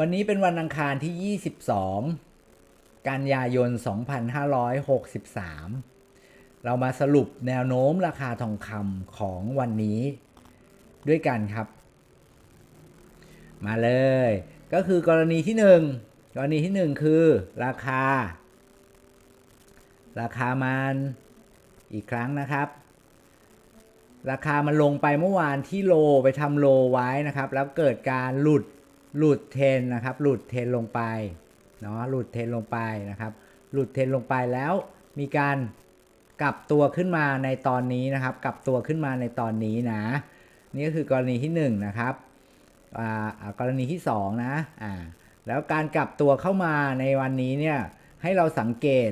วันนี้เป็นวันอังคารที่ 22 กันยายน 2563 เรามาสรุปแนวโน้มราคาทองคำของวันนี้ด้วยกันครับ มาเลย ก็คือกรณีที่ 1 กรณีที่ 1 คือราคา ราคามันอีกครั้งนะครับ ราคามันลงไปเมื่อวานที่โลไปทำโลไว้นะครับ แล้วเกิดการหลุด หลุดเทนนะครับหลุดเทนลงไปเนาะหลุดเทนลงไปนะครับ หลุดเทนลงไปแล้วมีการกลับตัวขึ้นมาในตอนนี้นะครับ กลับตัวขึ้นมาในตอนนี้นะ นี่ก็คือกรณีที่1นงนะครับกรณีที่2นะอ่าแล้วการกลับตัวเข้ามาในวันนี้เนี่ยให้เราสังเกต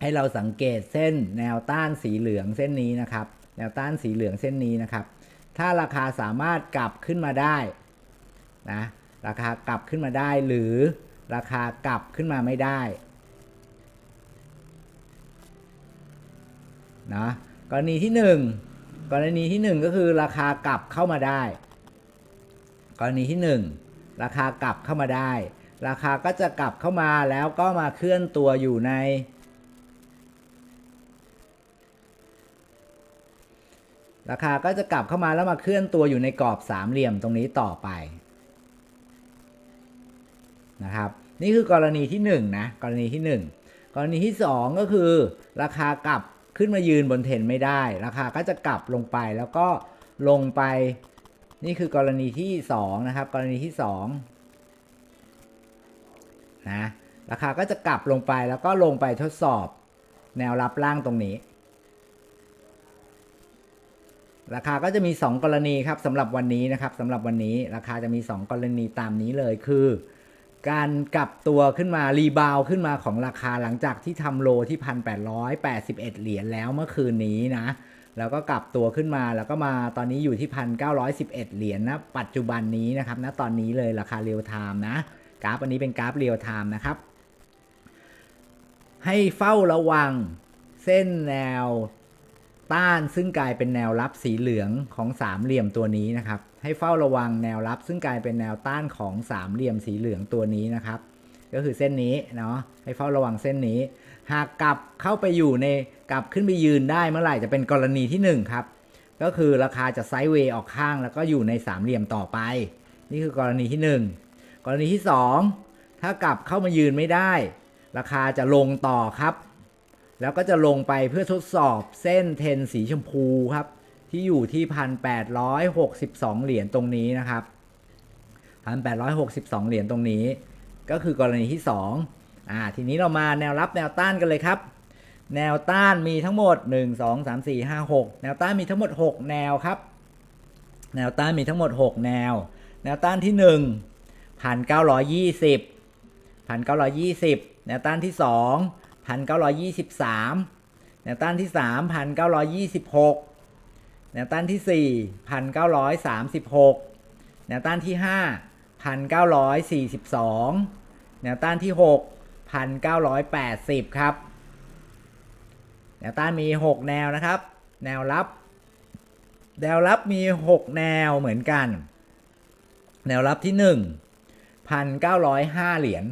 ให้เราสังเกตเส้นแนวต้านสีเหลืองเส้นนี้นะครับ แนวต้านสีเหลืองเส้นนี้นะครับ ถ้าราคาสามารถกลับขึ้นมาได้ นะราคากลับขึ้นมาได้หรือราคากลับขึ้นมาไม่ได้นะกรณีที่ 1 กรณีที่ 1 ก็คือราคากลับเข้ามาได้ กรณีที่ 1 ราคากลับเข้ามาได้ ราคาก็จะกลับเข้ามาแล้วก็มาเคลื่อนตัวอยู่ใน ราคาก็จะกลับเข้ามาแล้วมาเคลื่อนตัวอยู่ในกรอบสามเหลี่ยมตรงนี้ต่อไป นะครับ นี่คือกรณีที่1นนะกรณีที่ 1 กรณีที่ 2 ก็คือ ราคากลับขึ้นมายืนบนเทรนไม่ได้ ราคาก็จะกลับลงไปแล้วก็ลงไป นี่คือกรณีที่ 2 นะครับ กรณีที่2นะราคาก็จะกลับลงไปแล้วก็ลงไปทดสอบแนวรับล่างตรงนี้ ราคาก็จะมี 2 กรณีครับสำหรับวันนี้นะครับสำหรับวันนี้ราคาจะมี 2 กรณีตามนี้เลยคือ การกลับตัวขึ้นมารีบาวขึ้นมาของราคาหลังจากที่ทำโลที่ 1,881 เหรียญแล้วเมื่อคืนนี้นะ แล้วก็กลับตัวขึ้นมาแล้วก็มาตอนนี้อยู่ที่ 1,911 เหรียญนะปัจจุบันนี้นะครับณตอนนี้เลยราคาเรียลไทม์นะ กราฟอันนี้เป็นกราฟเรียลไทม์นะครับ ให้เฝ้าระวังเส้นแนว ต้านซึ่งกลายเป็นแนวรับสีเหลืองของสามเหลี่ยมตัวนี้นะครับ ให้เฝ้าระวังแนวรับซึ่งกลายเป็นแนวต้านของสามเหลี่ยมสีเหลืองตัวนี้นะครับ ก็คือเส้นนี้เนาะให้เฝ้าระวังเส้นนี้ หากกลับเข้าไปอยู่ในกลับขึ้นไปยืนได้เมื่อไหร่จะเป็นกรณีที่หนึ่งครับก็คือราคาจะไซด์เวย์ออกข้างแล้วก็อยู่ในสามเหลี่ยมต่อไป นี่คือกรณีที่หนึ่งกรณีที่สองถ้ากลับเข้ามายืนไม่ได้ ราคาจะลงต่อครับ แล้วก็จะลงไปเพื่อทดสอบเส้นเทนสีชมพูครับ ที่อยู่ที่ 1,862 เหรียญตรงนี้นะครับ 1,862 เหรียญตรงนี้ ก็คือกรณีที่ 2 อ่า ทีนี้เรามาแนวรับแนวต้านกันเลยครับ แนวต้านมีทั้งหมด 1 2 3 4 5 6 แนวต้านมีทั้งหมด 6 แนวครับ แนวต้านมีทั้งหมด 6 แนว แนวต้านที่ 1 1,920 1,920 แนวต้านที่ 2 1,923 แนวต้านที่ 3 1,926 แนวต้านที่ 4 1,936 แนวต้านที่ 5 1,942 แนวต้านที่ 6 1,980 ครับ แนวต้านมี 6 แนวนะครับ แนวรับ แนวรับมี 6 แนวเหมือนกัน แนวรับที่ 1 1,905 เหรียญ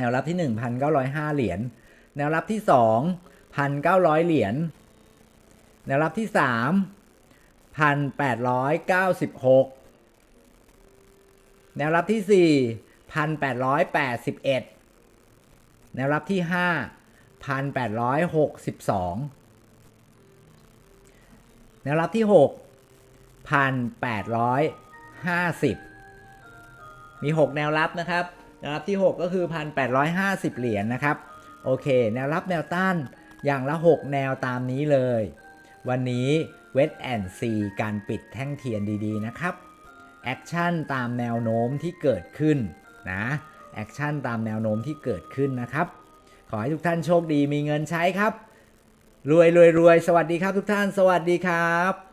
แนวรับที่ 1,905 เหรียญ แนวรับที่2 1,900 เหรียญ แนวรับที่3 1,896 แนวรับที่4 1,881 แนวรับที่5 1,862 แนวรับที่6 1,850 มี 6 แนวรับนะครับ แนวรับที่ 6 ก็คือ 1,850 เหรียญนะครับ โอเค แนวรับแนวต้านอย่างละ 6 แนวตามนี้เลย วันนี้เวทแอนซีการปิดแท่งเทียนดีๆ นะครับ แอคชั่นตามแนวโน้มที่เกิดขึ้นนะ แอคชั่นตามแนวโน้มที่เกิดขึ้นนะครับ ขอให้ทุกท่านโชคดีมีเงินใช้ครับ รวยรวยรวยสวัสดีครับทุกท่าน สวัสดีครับ